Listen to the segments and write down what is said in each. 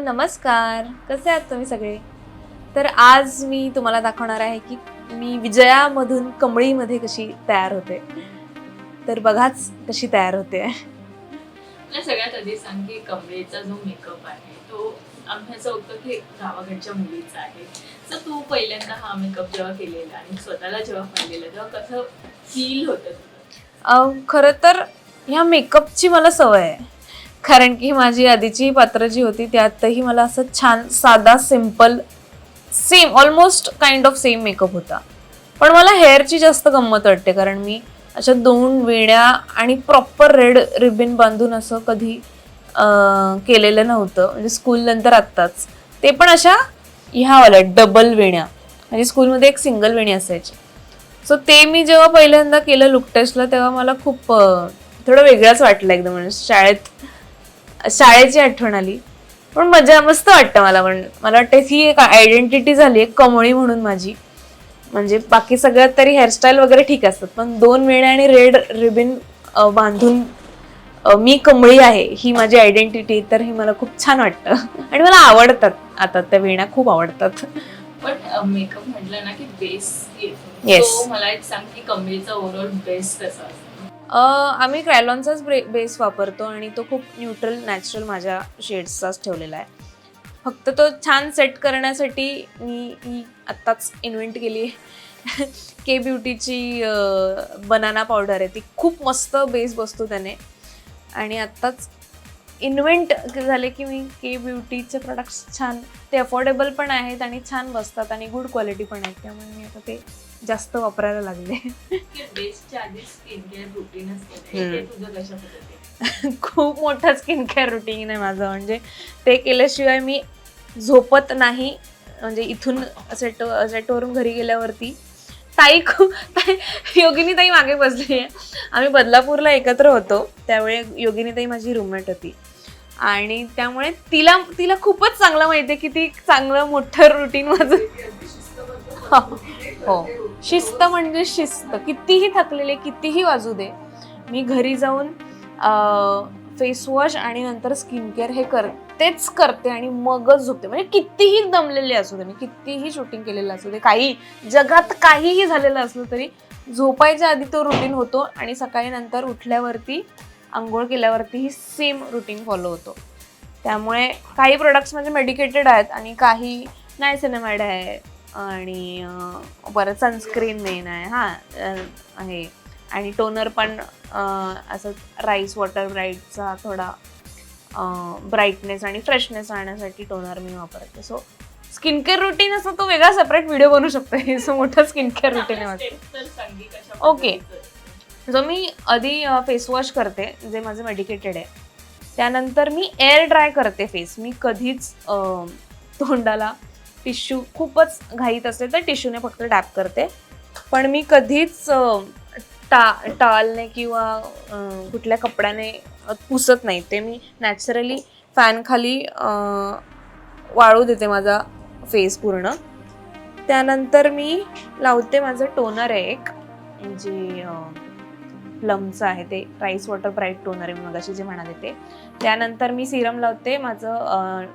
नमस्कार. कसे आहात तुम्ही सगळे? तर आज मी तुम्हाला दाखवणार आहे की मी विजयामधून कमळीमध्ये कशी तयार होते. तर बघाच कशी तयार होते. मला सगळ्यात आधी सांग की कमळेचा जो मेकअप आहे तो होतं की गावाकडच्या मुलीचा आहे. तर तू पहिल्यांदा हा मेकअप जेव्हा केलेला आणि स्वतःला जेव्हा पाहिलेलं तेव्हा कसं फील होतं खरं तर ह्या मेकअपची मला सवय आहे. कारण की माझी आधीची पात्र जी होती त्यातही मला असं छान साधा simple same almost kind of same makeup होता. पण मला हेअरची जास्त गंमत वाटते कारण मी अशा दोन वेण्या आणि प्रॉपर रेड रिबिन बांधून असं कधी केलेलं नव्हतं. म्हणजे स्कूलनंतर आत्ताच. ते पण अशा ह्यावाल्या डबल वेण्या. म्हणजे स्कूलमध्ये एक सिंगल वेणी असायची. सो ते मी जेव्हा पहिल्यांदा केलं लुक टेस्टला तेव्हा मला खूप थोडं वेगळंच वाटलं एकदम. म्हणजे शाळेत शाळेची आठवण आली. पण मजा मस्त वाटतं मला पण मला वाटतं ही एक आयडेंटिटी झाली एक कमळी म्हणून माझी. म्हणजे बाकी सगळ्यात तरी हेअरस्टाईल वगैरे ठीक असतात पण दोन वेण्या आणि रेड रिबिन बांधून मी कमळी आहे ही माझी आयडेंटिटी तर हे मला खूप छान वाटतं. आणि मला आवडतात आता त्या वेण्या खूप आवडतात. पण मेकअप म्हटलं ना की बेस येतो. Yes. तो मला एक सांग की कमळेचा ओव्हरऑल बेस कसा आम्ही क्रॅलॉनचाच बेस वापरतो आणि तो खूप न्यूट्रल नॅचरल माझ्या शेड्सचाच ठेवलेला आहे. फक्त तो छान सेट करण्यासाठी मी ही आत्ताच इन्व्हेंट केली आहे. के ब्युटीची बनाना पावडर आहे. ती खूप मस्त बेस बसतो त्याने. आणि आत्ताच इन्व्हेंट झाले की मी के ब्युटीचे प्रोडक्ट्स छान ते अफोर्डेबल पण आहेत आणि छान बसतात आणि गुड क्वालिटी पण आहेत. त्यामुळे मी आता ते जास्त वापरायला लागले. खूप मोठं स्किन केअर रुटीन आहे माझं. म्हणजे ते केल्याशिवाय मी झोपत नाही. म्हणजे इथून सेट सेटवरून घरी गेल्यावरती ताई खूप ताई योगिनी ताई मागे बसली आहे आम्ही बदलापूरला एकत्र होतो. त्यावेळी योगिनी ताई माझी रूममेट होती. आणि त्यामुळे तिला तिला खूपच चांगलं माहिती आहे की ती चांगलं मोठं रुटीन माझं हो. शिस्त म्हणजे शिस्त. कितीही थकलेले कितीही वाजू दे मी घरी जाऊन फेस वॉश आणि नंतर स्किन केअर हे करतेच करते आणि मगच झोपते. म्हणजे कितीही दमलेले असू दे मी कितीही शूटिंग केलेलं असू दे काही जगात काहीही झालेलं असलं तरी झोपायच्या आधी तो रुटीन होतो आणि सकाळी नंतर उठल्यावरती आंघोळ केल्यावरती ही सेम रुटीन फॉलो होतो. त्यामुळे काही प्रोडक्ट्स म्हणजे मेडिकेटेड आहेत आणि काही नाही सिनेमॅड आहे आणि परत सनस्क्रीन मेन आहे हां आहे. आणि टोनर पण असं राईस वॉटर ब्राईटचा थोडा ब्राईटनेस आणि फ्रेशनेस आणण्यासाठी टोनर मी वापरते. सो स्किन केअर रुटीन असं तो वेगळा सेपरेट व्हिडिओ बनवू शकतो. हे सो मोठं स्किन केअर रुटीन आहे माझं. जो मी आधी फेसवॉश करते जे माझं मेडिकेटेड आहे. त्यानंतर मी एअर ड्राय करते फेस मी कधीच तोंडाला टिश्यू खूपच घाईत असेल तर टिश्यूने फक्त टॅप करते. पण मी कधीच टा टालने किंवा कुठल्या कपड्याने पुसत नाही. ते मी नॅचरली फॅनखाली वाळू देते माझा फेस पूर्ण. त्यानंतर मी लावते माझं टोनर आहे एक जे प्लमचं आहे ते राईस वॉटर ब्राईट टोनर आहे मी मगाशी जे म्हणाले ते. त्यानंतर मी सिरम लावते माझं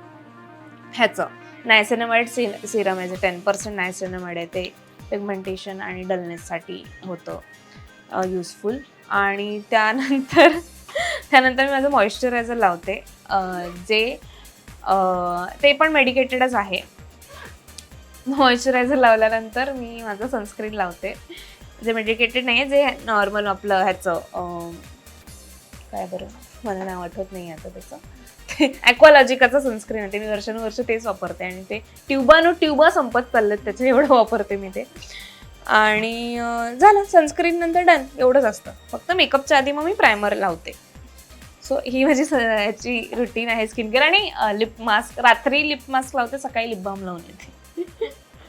ह्याचं नायसेनमाइड सि सिरम आहे जे टेन पर्सेंट नायसेनमाइड आहे ते पिगमेंटेशन आणि डलनेससाठी होतं युजफुल आणि त्यानंतर त्यानंतर मी माझं मॉइश्चरायझर लावते जे ते पण मेडिकेटेडच आहे. मॉइश्चरायझर लावल्यानंतर मी माझं सनस्क्रीन लावते. जे मेडिकेटेड नाही आहे जे नॉर्मल आपलं ह्याचं काय बरं मला नाव आठवत नाही आता त्याचं. ॲक्वालॉजिकाचं सनस्क्रीन आहे. ते मी वर्षानुवर्ष तेच वापरते आणि ते ट्युबानु ट्युबा संपत चाललेत त्याचे एवढं वापरते मी ते. आणि झालं. सनस्क्रीन नंतर डन एवढंच असतं. फक्त मेकअपच्या आधी मग मी प्रायमर लावते. सो ही माझी स- ह्याची रुटीन आहे स्किन केअर आणि लिप मास्क रात्री लिप मास्क लावते सकाळी लिप बाम लावून येते.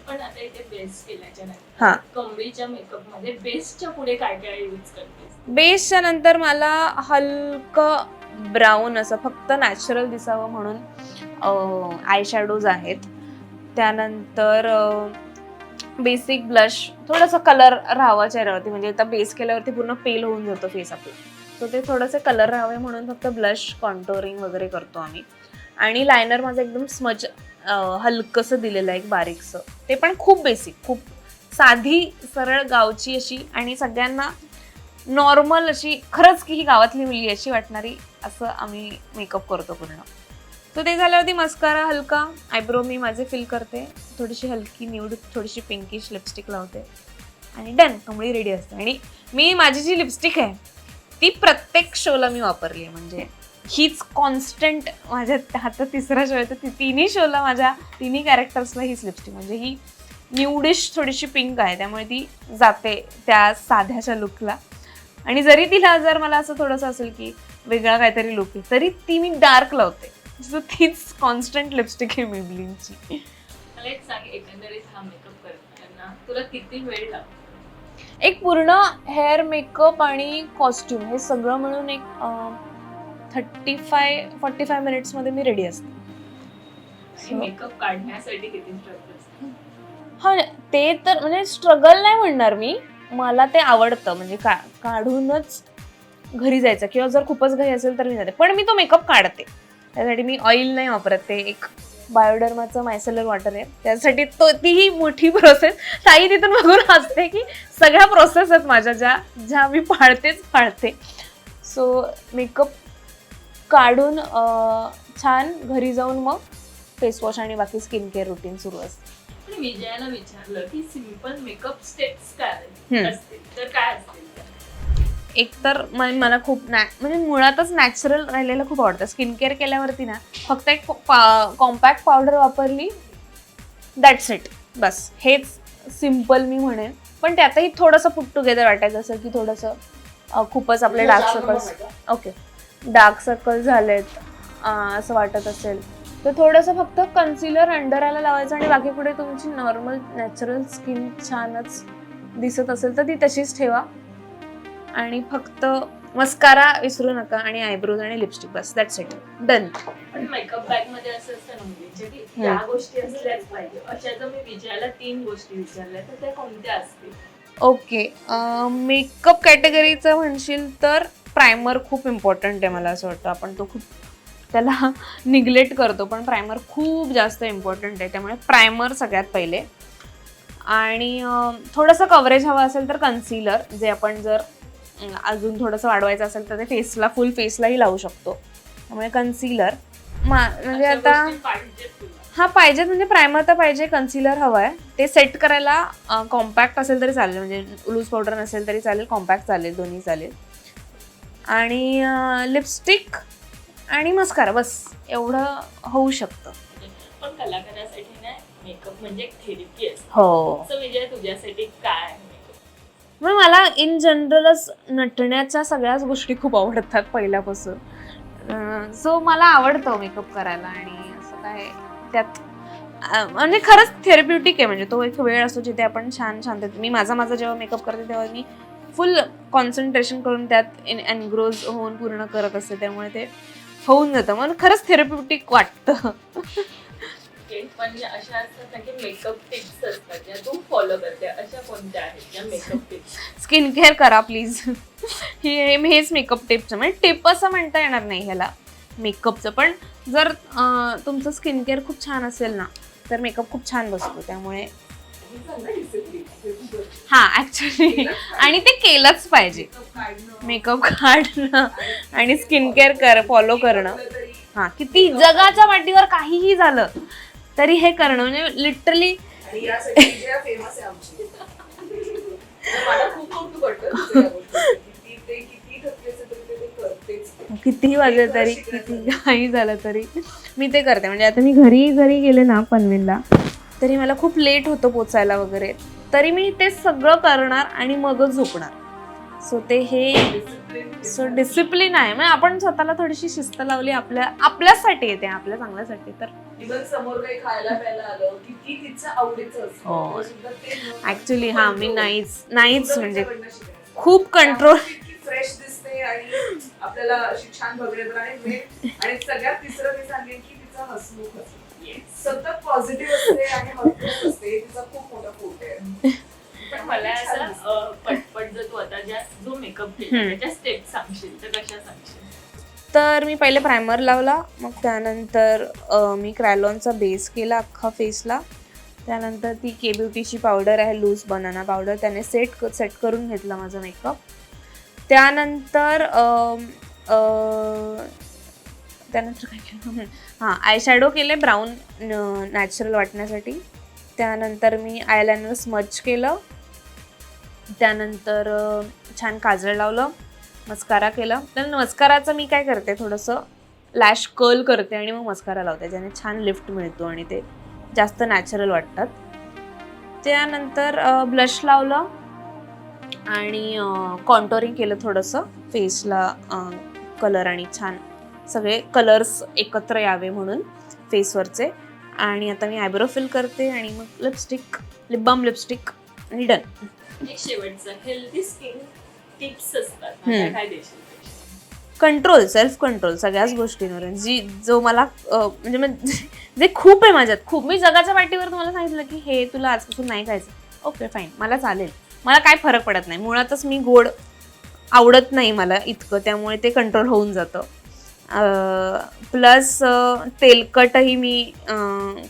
पण आता इथे बेस केल्याच्या हा. नंतर कमळीच्या मेकअपमध्ये बेसच्या पुढे काय काय यूज करतेस? बेसच्या नंतर मला हलकं ब्राऊन असं फक्त नॅचरल दिसावं म्हणून आय शॅडोज आहेत. त्यानंतर बेसिक ब्लश थोडंसं कलर राहावा चेहऱ्यावरती. म्हणजे आता बेस केल्यावरती पूर्ण पेल होऊन जातो फेस आपला. सो ते थोडंसं कलर राहावे म्हणून फक्त ब्लश कॉन्टोरिंग वगैरे करतो आम्ही. आणि लायनर माझं एकदम स्मज हलकंसं दिलेलं आहे एक बारीकसं. ते पण खूप बेसिक खूप साधी सरळ गावची अशी आणि सगळ्यांना नॉर्मल अशी खरंच की ही गावातली मुलगी अशी वाटणारी असं आम्ही मेकअप करतो पूर्ण. सो ते झाल्यावरती मस्कारा हलका आयब्रो मी माझे फिल करते. थोडीशी हलकी न्यूड थोडीशी पिंकिश लिपस्टिक लावते. आणि डन कमळी रेडी असते. आणि मी माझी जी लिपस्टिक आहे ती प्रत्येक शोला मी वापरली आहे. म्हणजे हीच कॉन्स्टंट माझ्या आता तिसरा शो आहे तर ती तिन्ही शोला माझ्या तिन्ही कॅरेक्टर्सला हीच लिपस्टिक म्हणजे ही न्यूडिश थोडीशी पिंक आहे त्यामुळे ती जाते त्या साध्याच्या लुकला आणि जरी तिला जर मला असं थोडंसं असेल की वेगळा काहीतरी लुक आहे तरी ती मी डार्क लावते सो तीच कॉन्स्टंट लिपस्टिक आहे मेबलिनची मला एक सांग एकंदरीत हा मेकअप करताना तुला किती वेळ लागतो? एक पूर्ण हेअर मेकअप आणि कॉस्ट्युम हे सगळं मिळून एक थर्टी फाय फॉर्टी फाय मिनिट्समध्ये मी रेडी असते. मेकअप काढण्यासाठी किती असतो हा ते तर म्हणजे स्ट्रगल नाही म्हणणार मी. मला ते आवडतं. म्हणजे का काढूनच घरी जायचं. किंवा जर खूपच घाई असेल तर मी जाते. पण मी तो मेकअप काढते. त्यासाठी मी ऑइल नाही वापरत. ते एक बायोडर्माचं मायसेलर वॉटर आहे. त्यासाठी तो तीही मोठी प्रोसेस ताई तिथून बघून हसते की सगळ्या प्रोसेस आहेत माझ्या ज्या ज्या मी पाळतेच पाळते. सो मेकअप काढून छान घरी जाऊन मग फेस वॉश आणि बाकी स्किन केअर रुटीन सुरू असते. विजयाला विचारलं की सिंपल मेकअप स्टेप्स काय. असतील? तर काय असतील? एक तर म- मला खूप नॅ म्हणजे मुळातच नॅचरल राहिलेलं खूप आवडतं. स्किन केअर केल्यावरती ना फक्त एक कॉम्पॅक्ट पावडर वापरली दॅट्स इट बस. हेच सिंपल मी म्हणेन. पण त्यातही थोडंसं पुट टुगेदर वाटायचं असं की थोडंसं खूपच आपले dark circles okay dark circle झालेत असं वाटत असेल. तर थोडंसं फक्त कन्सिलर अंडर आयला लावायचं आणि बाकी पुढे तुमची नॉर्मल नॅचरल स्किन छानच दिसत असेल तर ती तशीच ठेवा. आणि फक्त मस्कारा विसरू नका आणि आयब्रोज आणि लिपस्टिक बस. दॅट्स इट डन पण मेकअप बॅगमध्ये असं असतं ना की हम्म. या गोष्टी असल्याच पाहिजे. अशा जर मी विजयाला तीन गोष्टी विचारल्या तर त्या कोणत्या असतील? ओके मेकअप कॅटेगरीचं म्हणशील तर प्रायमर खूप इम्पॉर्टंट आहे मला असं वाटतं. आपण तो खूप त्याला निग्लेक्ट करतो पण प्रायमर खूप जास्त इम्पॉर्टंट आहे. त्यामुळे प्रायमर सगळ्यात पहिले. आणि थोडंसं कव्हरेज हवं असेल तर कन्सिलर जे आपण जर अजून थोडंसं वाढवायचं असेल तर ते फेसला फुल फेसलाही लावू शकतो. त्यामुळे कन्सिलर म्हणजे अशा आता पाहिजेत हा पाहिजे म्हणजे प्रायमर तर पाहिजे कन्सिलर हवं आहे. ते सेट करायला कॉम्पॅक्ट असेल तरी चालेल. म्हणजे लूज पावडर नसेल तरी चालेल कॉम्पॅक्ट चालेल दोन्ही चालेल. आणि लिपस्टिक आणि मस्कारा बस. एवढं होऊ शकतं. पण कलाकारासाठी ना मेकअप म्हणजे एक थेरपी असते. हो. विजय तुझ्यासाठी काय makeup? मग मला इन जनरलच नटण्याच्या सगळ्याच गोष्टी खूप आवडतात पहिल्यापासून. सो मला आवडतं मेकअप करायला आणि असं काय त्यात अं, म्हणजे खरंच थेरप्युटिक आहे. म्हणजे तो एक वेळ असतो जिथे आपण छान शांत मी माझा माझा जेव्हा मेकअप करते तेव्हा मी फुल कॉन्सन्ट्रेशन करून त्यात एनग्रोज होऊन पूर्ण करत असते त्यामुळे ते होऊन जातं. मग खरंच थेरप्युटिक वाटतं. Okay, पण अशा असतात ना की मेकअप टिप्स असतात ज्या तू फॉलो करते अशा कोणत्या आहेत? ज्या मेकअप टिप्स स्किन केअर करा प्लीज हे हेच मेकअप टिपचं म्हणजे टिप असं म्हणता येणार नाही ह्याला मेकअपचं पण जर तुमचं स्किन केअर खूप छान असेल ना तर मेकअप खूप छान बसतो त्यामुळे. हा ऍक्च्युली आणि ते केलंच पाहिजे. मेकअप काढणं आणि स्किन केअर कर फॉलो करणं. हा किती जगाच्या वाटीवर काहीही झालं तरी हे करणं म्हणजे लिटरली किती तरी कितीही वाजलं तरी किती काही झालं तरी मी ते करते. म्हणजे आता मी घरी घरी गेले ना पनवेलला तरी मला खूप लेट होतं पोचायला वगैरे. तरी मी ते सगळं करणार आणि मगच झोपणार. सो ते हे सो डिसिप्लिन आहे. म्हणजे आपण स्वतःला थोडीशी शिस्त लावली आपल्या आपल्यासाठी येते आपल्या चांगल्यासाठी. तर असतं. हो. ऍक्च्युली हा मी नाहीच नाहीच म्हणजे. खूप कंट्रोल फ्रेश दिसते आणि आपल्याला आणि main- आणि सगळ्यात तिसरं मी सांगेन की तिचा हसमुख असतो. सतत पॉझिटिव्ह असते आणि असते. तिचा खूप मोठा फोट आहे. पण मला असं पटपट जर तू आता ज्या जो मेकअप. त्याच्या स्टेप सांगशील. तर कशा सांगशील? तर मी पहिले प्रायमर लावला मग त्यानंतर मी क्रॅलॉनचा बेस केला अख्खा फेसला त्यानंतर ती के ब्युटीची पावडर आहे लूज बनाना पावडर त्याने सेट सेट करून घेतला माझा मेकअप त्यानंतर त्यानंतर काय केलं? हां आय शॅडो केले ब्राऊन नॅचरल वाटण्यासाठी. त्यानंतर मी आयलायनर स्मच केलं. त्यानंतर छान काजळ लावलं. मस्कारा केलं. तर मस्काराचं मी काय करते थोडंसं लॅश कर्ल करते आणि मग मस्कारा लावते ज्याने छान लिफ्ट मिळतो आणि ते जास्त नॅचरल वाटतात. त्यानंतर ब्लश लावलं आणि कॉन्टोरिंग केलं थोडंसं फेसला कलर आणि छान सगळे कलर्स एकत्र यावे म्हणून फेसवरचे आणि आता मी आयब्रो फिल करते आणि मग लिपस्टिक लिप बाम लिपस्टिक आणि डन एक शेवटचं हेल्दी स्किन टिप्स असतात. हम्म. त्या काय देशील? कंट्रोल सेल्फ कंट्रोल सगळ्याच गोष्टींवर. जी जो मला म्हणजे जे खूप आहे माझ्यात खूप. मी जगाच्या पाठीवर तुम्हाला सांगितलं की हे तुला आजपासून नाही खायचं. ओके फाईन मला चालेल. मला काय फरक पडत नाही. मुळातच मी गोड आवडत नाही मला इतकं. त्यामुळे ते कंट्रोल होऊन जातं. प्लस तेलकटही मी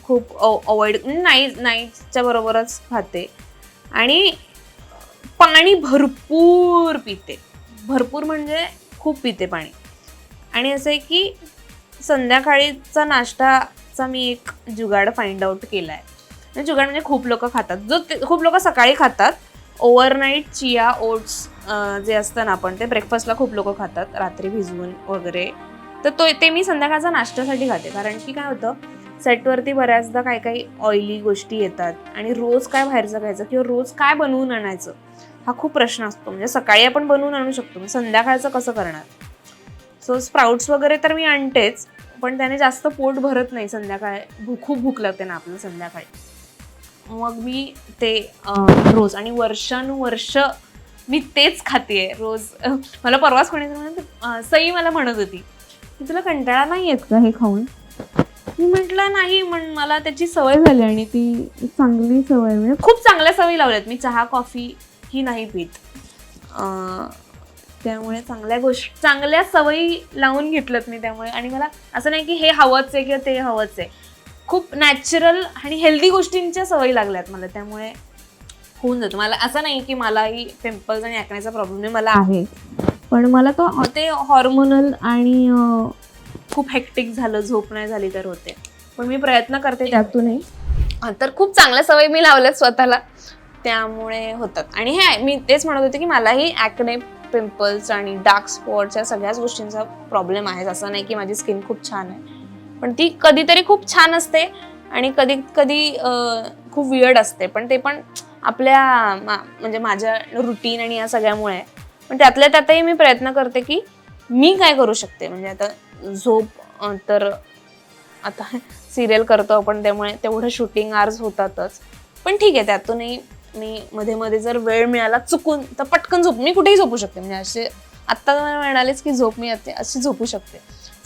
खूप अवॉइड नाही नाईटच्या बरोबरच खाते. आणि पाणी भरपूर पिते. भरपूर म्हणजे खूप पिते पाणी. आणि असं आहे की संध्याकाळीचा नाश्ताचा मी एक जुगाड फाइंड आउट केला आहे जुगाड म्हणजे खूप लोक खातात. जो ते- खूप लोक सकाळी खातात. ओव्हरनाईट चिया ओट्स जे असतं ना आपण ते ब्रेकफास्टला खूप लोक खातात. रात्री भिजवून वगैरे. तर तो ते मी संध्याकाळचा नाश्त्यासाठी खाते. कारण की काय होतं सेटवरती बऱ्याचदा काही काही ऑइली गोष्टी येतात आणि रोज काय बाहेरचं खायचं किंवा रोज काय बनवून आणायचं हा खूप प्रश्न असतो. म्हणजे सकाळी आपण बनवून आणू शकतो मग संध्याकाळचं कसं करणार? सो स्प्राउट्स वगैरे तर मी आणतेच पण त्याने जास्त पोट भरत नाही संध्याकाळ. भू- खूप भूक लागते ना आपलं संध्याकाळी. मग मी ते रोज आणि वर्षानुवर्ष मी तेच खाते रोज. मला परवाच कोणी सई मला म्हणत होती तुला कंटाळा नाही येत का हे खाऊन? मी म्हटलं नाही पण मला त्याची सवय झाली आणि ती चांगली सवय म्हणजे खूप चांगल्या सवयी लावल्यात. मी चहा कॉफी ही नाही पित. अं, त्यामुळे चांगल्या गोष्टी चांगल्या सवयी लावून घेतल्यात मी त्यामुळे. आणि मला असं नाही की हे हवंच आहे किंवा ते हवंच आहे. खूप नॅचरल आणि हेल्दी गोष्टींच्या सवयी लागल्यात मला. त्यामुळे होऊन जातं. मला असं नाही की मलाही पिंपल्स आणि ॲकण्याचा प्रॉब्लेम नाही मला आहे. पण मला तो ते हॉर्मोनल आणि खूप हेक्टिक झालं झोप नाही झाली तर होते. पण मी प्रयत्न करते त्यातूनही? तर खूप चांगल्या सवयी मी लावल्यात स्वतःला. त्यामुळे होतात. आणि हे मी तेच म्हणत होते की मलाही ॲकने पिंपल्स आणि डार्क स्पॉट्स या सगळ्याच गोष्टींचा प्रॉब्लेम आहे. असं नाही की माझी स्किन खूप छान आहे. पण ती कधीतरी खूप छान असते आणि कधी कधी खूप वियर्ड असते. पण ते पण आपल्या म्हणजे माझ्या रुटीन आणि या सगळ्यामुळे आहे. पण त्यातल्या त्यातही मी प्रयत्न करते की मी काय करू शकते. म्हणजे आता झोप तर आता सिरियल करतो आपण त्यामुळे तेवढं शूटिंग आर्स होतातच. पण ठीक आहे त्यातूनही मी मध्ये मध्ये जर वेळ मिळाला चुकून तर पटकन झोप मी कुठेही झोपू शकते. म्हणजे असे आत्ता मला म्हणालेच की झोप मी येते अशी झोपू शकते.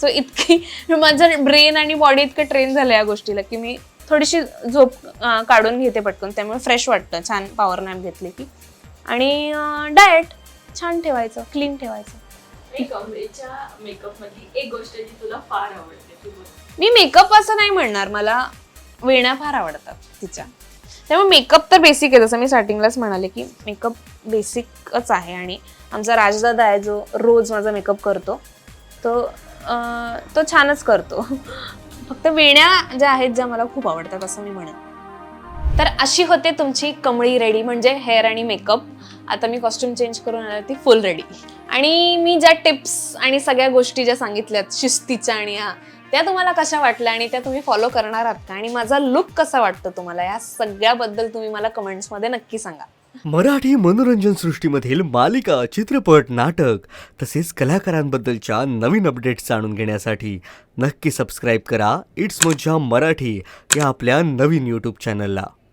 सो इतकी माझं ब्रेन आणि बॉडी इतकं ट्रेन झालं या गोष्टीला की मी थोडीशी झोप काढून घेते पटकन. त्यामुळे फ्रेश वाटतं. छान पॉवर नॅप घेतली की. आणि डाएट छान ठेवायचं क्लीन ठेवायचं. मी कमरेच्या मेकअप मधली एक गोष्ट जी तुला फार आवडते ती बोल. मी मेकअप असं नाही म्हणणार मला वेण्या फार आवडतात तिच्या. त्यामुळे मेकअप तर बेसिक आहे. जसं मी स्टार्टिंगलाच म्हणाले की मेकअप बेसिकच आहे आणि आमचा राजदादा आहे जो रोज माझा मेकअप करतो तो अं, तो छानच करतो. फक्त वेण्या ज्या आहेत ज्या मला खूप आवडतात असं मी म्हणेन तर अशी होते तुमची कमळी रेडी म्हणजे हेअर आणि मेकअप. आता मी कॉस्ट्युम चेंज करून आले ती फुल रेडी. आणि मी ज्या टिप्स आणि सगळ्या गोष्टी ज्या सांगितल्यात शिस्तीच्या आणि ह्या त्या तुम्हाला कशा वाटल्या आणि त्या तुम्ही फॉलो करणार आहात का? आणि माझा लुक कसा वाटतो तुम्हाला? या सगळ्याबद्दल तुम्ही मला कमेंट्समध्ये नक्की सांगा. मराठी मनोरंजन सृष्टीमधील मालिका चित्रपट नाटक तसेच कलाकारांबद्दलच्या नवीन अपडेट्स जाणून घेण्यासाठी नक्की सबस्क्राईब करा. इट्स मोजा मराठी या आपल्या नवीन यूट्यूब चॅनलला